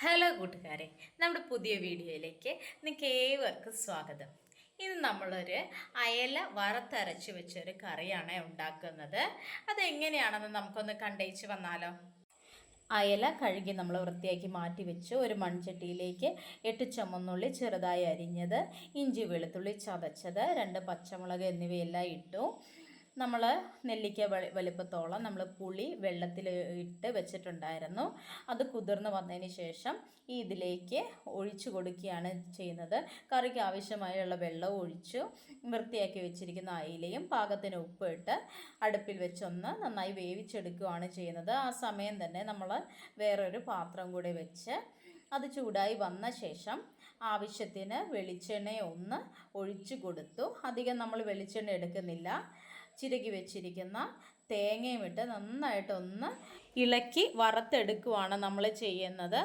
Hello കൂട്ടുകാരെ നമ്മുടെ പുതിയ വീഡിയോയിലേക്ക് നിങ്ങൾക്ക് ഏവർക്കും സ്വാഗതം. ഇന്ന് നമ്മളൊരു അയല വറുത്തരച്ച് വെച്ചൊരു കറിയാണ് ഉണ്ടാക്കുന്നത്. അതെങ്ങനെയാണെന്ന് നമുക്കൊന്ന് കണ്ടയിച്ച് വന്നാലോ. അയല കഴുകി നമ്മൾ വൃത്തിയാക്കി മാറ്റി വെച്ച് ഒരു മൺചട്ടിയിലേക്ക് എട്ട് ചുമന്നുള്ളി ചെറുതായി അരിഞ്ഞത് ഇഞ്ചി വെളുത്തുള്ളി ചതച്ചത് രണ്ട് പച്ചമുളക് എന്നിവയെല്ലാം ഇട്ടു. നമ്മൾ നെല്ലിക്ക വലി വലിപ്പത്തോളം നമ്മൾ പുളി വെള്ളത്തിൽ ഇട്ട് വെച്ചിട്ടുണ്ടായിരുന്നു. അത് കുതിർന്ന് വന്നതിന് ശേഷം ഈ ഇതിലേക്ക് ഒഴിച്ചു കൊടുക്കുകയാണ് ചെയ്യുന്നത്. കറിക്ക് ആവശ്യമായുള്ള വെള്ളം ഒഴിച്ചു വൃത്തിയാക്കി വെച്ചിരിക്കുന്ന അയിലയും പാകത്തിന് ഉപ്പിട്ട് അടുപ്പിൽ വെച്ചൊന്ന് നന്നായി വേവിച്ചെടുക്കുകയാണ് ചെയ്യുന്നത്. ആ സമയം തന്നെ നമ്മൾ വേറൊരു പാത്രം കൂടി വെച്ച് അത് ചൂടായി വന്ന ശേഷം ആവശ്യത്തിന് വെളിച്ചെണ്ണ ഒന്ന് ഒഴിച്ചു കൊടുത്തു. അധികം നമ്മൾ വെളിച്ചെണ്ണ എടുക്കുന്നില്ല. ചിരകി വെച്ചിരിക്കുന്ന തേങ്ങയും ഇട്ട് നന്നായിട്ടൊന്ന് ഇളക്കി വറുത്തെടുക്കുവാണ് നമ്മൾ ചെയ്യുന്നത്.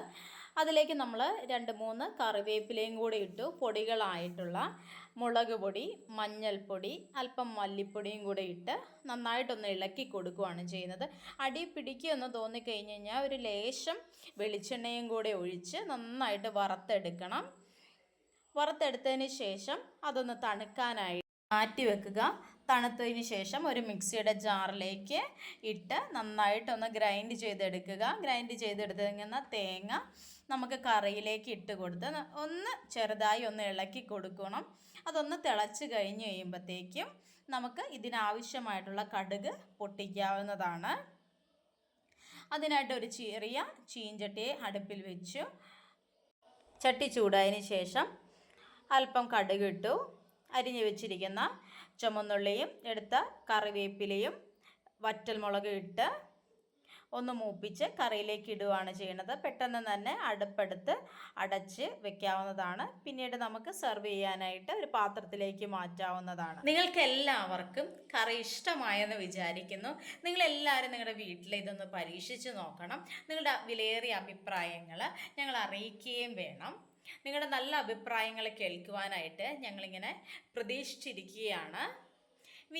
അതിലേക്ക് നമ്മൾ രണ്ട് മൂന്ന് കറിവേപ്പിലയും കൂടി ഇട്ടു. പൊടികളായിട്ടുള്ള മുളക് പൊടി മഞ്ഞൾപ്പൊടി അല്പം മല്ലിപ്പൊടിയും കൂടെ ഇട്ട് നന്നായിട്ടൊന്ന് ഇളക്കി കൊടുക്കുകയാണ് ചെയ്യുന്നത്. അടി പിടിക്കുമെന്ന് തോന്നിക്കഴിഞ്ഞ് കഴിഞ്ഞാൽ ഒരു ലേശം വെളിച്ചെണ്ണയും കൂടെ ഒഴിച്ച് നന്നായിട്ട് വറുത്തെടുക്കണം. വറുത്തെടുത്തതിന് ശേഷം അതൊന്ന് തണുക്കാനായി മാറ്റി വെക്കുക. തണുത്തതിന് ശേഷം ഒരു മിക്സിയുടെ ജാറിലേക്ക് ഇട്ട് നന്നായിട്ടൊന്ന് ഗ്രൈൻഡ് ചെയ്തെടുക്കുക. ഗ്രൈൻഡ് ചെയ്തെടുത്തിങ്ങനെ തേങ്ങ നമുക്ക് കറിയിലേക്ക് ഇട്ട് കൊടുത്ത് ഒന്ന് ചെറുതായി ഒന്ന് ഇളക്കി കൊടുക്കണം. അതൊന്ന് തിളച്ച് കഴിഞ്ഞ് കഴിയുമ്പോഴത്തേക്കും നമുക്ക് ഇതിനാവശ്യമായിട്ടുള്ള കടുക് പൊട്ടിക്കാവുന്നതാണ്. അതിനായിട്ട് ഒരു ചെറിയ ചീഞ്ചട്ടി അടുപ്പിൽ വെച്ചു. ചട്ടി ചൂടായതിന് ശേഷം അല്പം കടുക് ഇട്ടു അരിഞ്ഞു വെച്ചിരിക്കുന്ന ചുമന്നുള്ളിയും എടുത്ത കറിവേപ്പിലയും വറ്റൽമുളക് ഇട്ട് ഒന്ന് മൂപ്പിച്ച് കറിയിലേക്ക് ഇടുകയാണ് ചെയ്യുന്നത്. പെട്ടെന്ന് തന്നെ അടുപ്പെടുത്ത് അടച്ച് വെക്കാവുന്നതാണ്. പിന്നീട് നമുക്ക് സെർവ് ചെയ്യാനായിട്ട് ഒരു പാത്രത്തിലേക്ക് മാറ്റാവുന്നതാണ്. നിങ്ങൾക്ക് എല്ലാവർക്കും കറി ഇഷ്ടമായെന്ന് വിചാരിക്കുന്നു. നിങ്ങളെല്ലാവരും നിങ്ങളുടെ വീട്ടിൽ ഇതൊന്ന് പരീക്ഷിച്ച് നോക്കണം. നിങ്ങളുടെ വിലയേറിയ അഭിപ്രായങ്ങൾ ഞങ്ങൾ അറിയിക്കുകയും വേണം. നിങ്ങളുടെ നല്ല അഭിപ്രായങ്ങൾ കേൾക്കുവാനായിട്ട് ഞങ്ങളിങ്ങനെ പ്രതീക്ഷിച്ചിരിക്കുകയാണ്.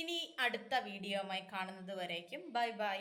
ഇനി അടുത്ത വീഡിയോയുമായി കാണുന്നത് വരേക്കും. Bye bye.